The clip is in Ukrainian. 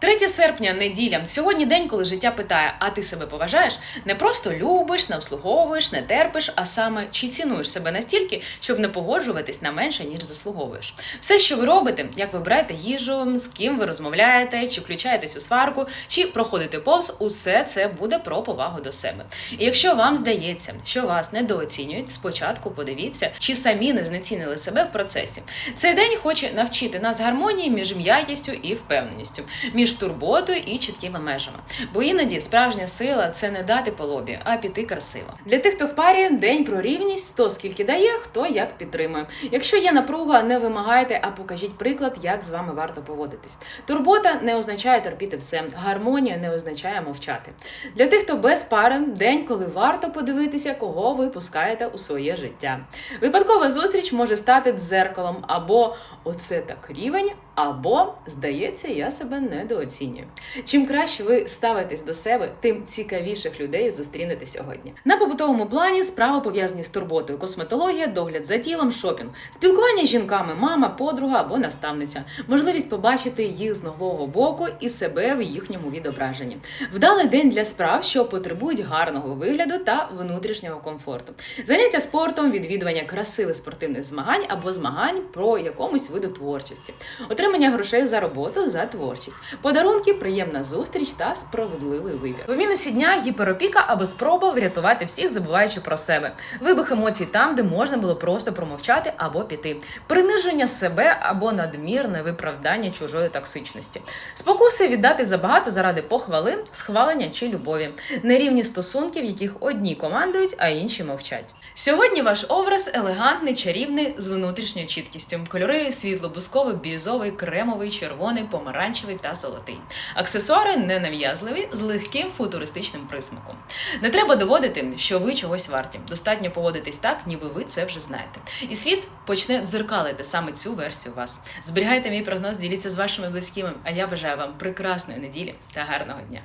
3 серпня, неділя. Сьогодні день, коли життя питає: а ти себе поважаєш? Не просто любиш, не обслуговуєш, не терпиш, а саме чи цінуєш себе настільки, щоб не погоджуватись на менше, ніж заслуговуєш. Все, що ви робите, як ви берете їжу, з ким ви розмовляєте, чи включаєтесь у сварку, чи проходите повз, усе це буде про повагу до себе. І якщо вам здається, що вас недооцінюють, спочатку подивіться, чи самі не знецінили себе в процесі. Цей день хоче навчити нас гармонії між м'якістю і впевненістю, між турботою і чіткими межами. Бо іноді справжня сила це не дати по лобі, а піти красиво. Для тих, хто в парі, день про рівність, хто скільки дає, хто як підтримує. Якщо є напруга, не вимагайте, а покажіть приклад, як з вами варто поводитись. Турбота не означає терпіти все, гармонія не означає мовчати. Для тих, хто без пари, день, коли варто подивитися, кого ви пускаєте у своє життя. Випадкова зустріч може стати дзеркалом або оце так рівень, або здається, я себе недооцінюю. Чим краще ви ставитесь до себе, тим цікавіших людей зустрінете сьогодні. На побутовому плані справи пов'язані з турботою, косметологія, догляд за тілом, шопінг, спілкування з жінками, мама, подруга або наставниця, можливість побачити їх з нового боку і себе в їхньому відображенні. Вдалий день для справ, що потребують гарного вигляду та внутрішнього комфорту. Заняття спортом, відвідування красивих спортивних змагань або змагань про якомусь виду творчості, отримання грошей за роботу за творчість, подарунки, приємна зустріч та справедливий вибір. В мінусі дня гіперопіка або спроба врятувати всіх, забуваючи про себе. Вибух емоцій там, де можна було просто промовчати або піти, приниження себе або надмірне виправдання чужої токсичності, спокуси віддати забагато заради похвали, схвалення чи любові, нерівні стосунки, в яких одні командують, а інші мовчать. Сьогодні ваш образ елегантний, чарівний з внутрішньою чіткістю. Кольори світло-бусковий, бірюзовий, кремовий, червоний, помаранчевий та золотий. Аксесуари ненав'язливі з легким футуристичним присмаком. Не треба доводити, що ви чогось варті. Достатньо поводитись так, ніби ви це вже знаєте. І світ почне дзеркалити саме цю версію вас. Зберігайте мій прогноз, діліться з вашими близькими. А я бажаю вам прекрасної неділі та гарного дня.